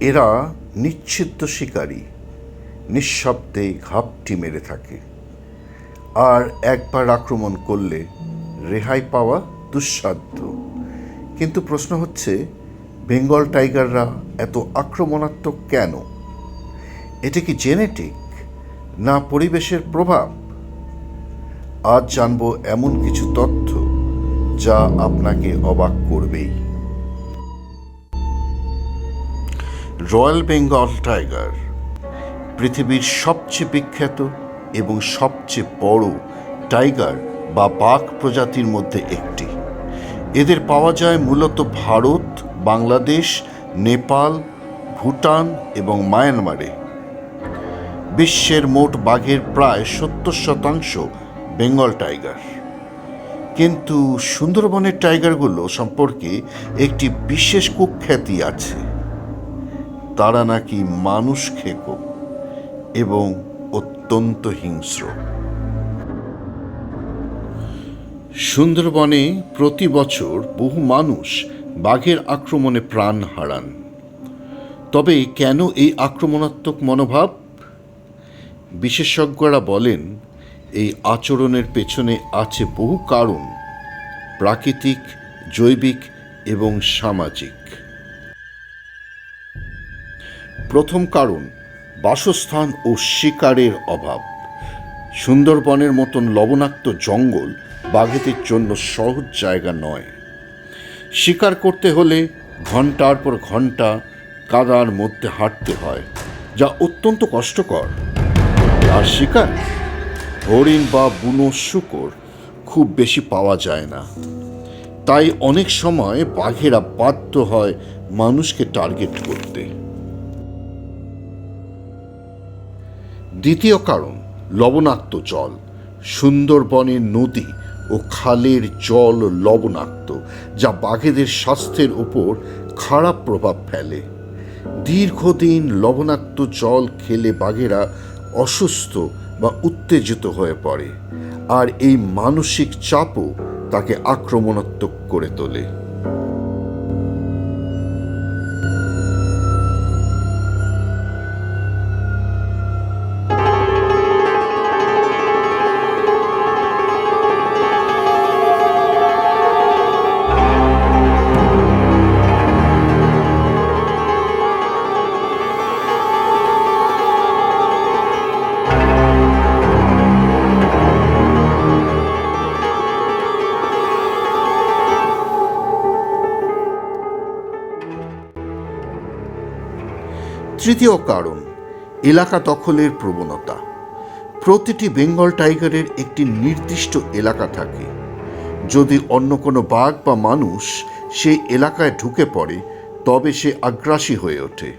এরা নিচ্ছিদ্র শিকারী, নিঃশব্দে ঘাপটি মেরে থাকে। আর একবার আক্রমণ করলে রেহাই পাওয়া দুঃসাধ্য। কিন্তু প্রশ্ন হচ্ছে, বেঙ্গল টাইগাররা এত আক্রমণাত্মক কেন? এটা কি জেনেটিক না পরিবেশের প্রভাব? আজ জানব এমন কিছু তথ্য যা আপনাকে অবাক করবেই। রয়্যাল বেঙ্গল টাইগার, পৃথিবীর সবচেয়ে বিখ্যাত এবং সবচেয়ে বড় টাইগার বা বাঘ প্রজাতির মধ্যে একটি। এদের পাওয়া যায় মূলত ভারত, বাংলাদেশ, নেপাল, ভুটান এবং মায়ানমারে। বিশ্বের মোট বাঘের প্রায় সত্তর শতাংশ বেঙ্গল টাইগার। কিন্তু সুন্দরবনের টাইগারগুলো সম্পর্কে একটি বিশেষ কুখ্যাতি আছে। তারা নাকি মানুষ খেকো এবং অত্যন্ত হিংস্র। সুন্দরবনে প্রতি বছর বহু মানুষ বাঘের আক্রমণে প্রাণ হারান। তবে কেন এই আক্রমণাত্মক মনোভাব? বিশেষজ্ঞরা বলেন, এই আচরণের পেছনে আছে বহু কারণ, প্রাকৃতিক, জৈবিক এবং সামাজিক। প্রথম কারণ, বাসস্থান ও শিকারের অভাব। সুন্দরবনের মতন লবণাক্ত জঙ্গল বাঘেদের জন্য সহজ জায়গা নয়। শিকার করতে হলে ঘণ্টার পর ঘণ্টা কাদার মধ্যে হাঁটতে হয়, যা অত্যন্ত কষ্টকর। আর শিকার? হরিণ বা বুনো শুকর খুব বেশি পাওয়া যায় না। তাই অনেক সময় বাঘেরা বাধ্য হয় মানুষকে টার্গেট করতে। দ্বিতীয় কারণ, লবণাক্ত জল। সুন্দরবনের নদী ও খালের জল লবণাক্ত, যা বাঘেদের স্বাস্থ্যের উপর খারাপ প্রভাব ফেলে। দীর্ঘদিন লবণাক্ত জল খেলে বাঘেরা অসুস্থ বা উত্তেজিত হয়ে পড়ে, আর এই মানসিক চাপও তাকে আক্রমণাত্মক করে তোলে। তৃতীয় কারণ, এলাকা দখলের প্রবণতা। প্রতিটি বেঙ্গল টাইগারের একটি নির্দিষ্ট এলাকা থাকে। যদি অন্য কোনো বাঘ বা মানুষ সেই এলাকায় ঢুকে পড়ে, তবে সে আগ্রাসী হয়ে ওঠে।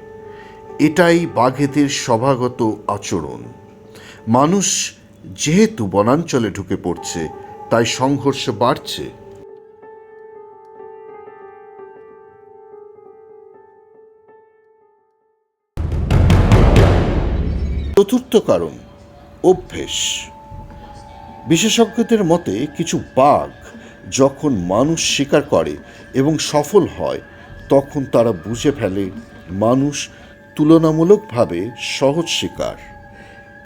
এটাই বাঘেদের স্বভাগত আচরণ। মানুষ যেহেতু বনাঞ্চলে ঢুকে পড়ছে, তাই সংঘর্ষ বাড়ছে। চতুর্থ কারণ, অভ্যেস। বিশেষজ্ঞদের মতে, কিছু বাঘ যখন মানুষ শিকার করে এবং সফল হয়, তখন তারা বুঝে ফেলে মানুষ তুলনামূলকভাবে সহজ শিকার।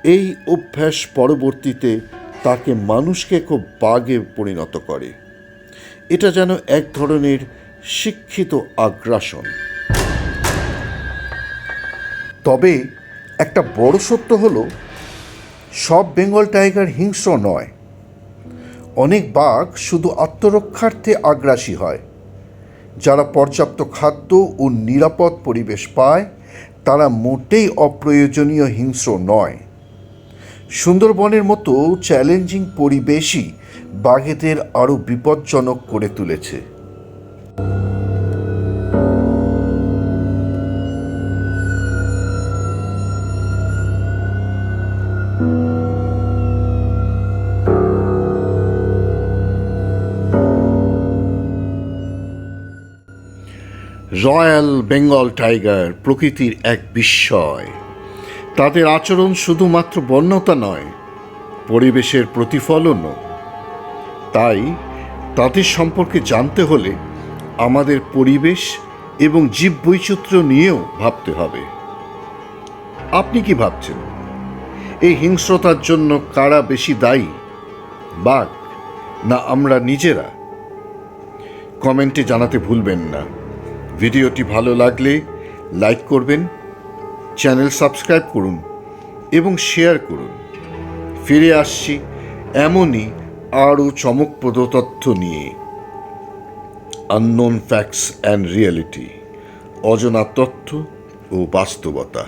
এই অভ্যাস পরবর্তীতে তাকে মানুষকে খুব বাঘে পরিণত করে। এটা যেন এক ধরনের শিক্ষিত আগ্রাসন। তবে একটা বড় সত্য হলো, সব বেঙ্গল টাইগার হিংস্র নয়। অনেক বাঘ শুধু আত্মরক্ষার্থে আগ্রাসী হয়। যারা পর্যাপ্ত খাদ্য ও নিরাপদ পরিবেশ পায়, তারা মোটেই অপ্রয়োজনীয় হিংস্র নয়। সুন্দরবনের মতো চ্যালেঞ্জিং পরিবেশই বাঘেদের আরও বিপজ্জনক করে তুলেছে। রয়্যাল বেঙ্গল টাইগার প্রকৃতির এক বিস্ময়। তাদের আচরণ শুধুমাত্র বন্যতা নয়, পরিবেশের প্রতিফলনও। তাই তাদের সম্পর্কে জানতে হলে আমাদের পরিবেশ এবং জীব বৈচিত্র্য নিয়েও ভাবতে হবে। আপনি কি ভাবছেন? এই হিংস্রতার জন্য কারা বেশি দায়ী, বাঘ না আমরা নিজেরা? কমেন্টে জানাতে ভুলবেন না। ভিডিওটি ভালো লাগলে লাইক করবেন, চ্যানেল সাবস্ক্রাইব করুন এবং শেয়ার করুন। ফিরে আসছি এমনই আরও চমকপ্রদ তথ্য নিয়ে। আননোন ফ্যাক্টস অ্যান্ড রিয়েলিটি অজানা তথ্য ও বাস্তবতা।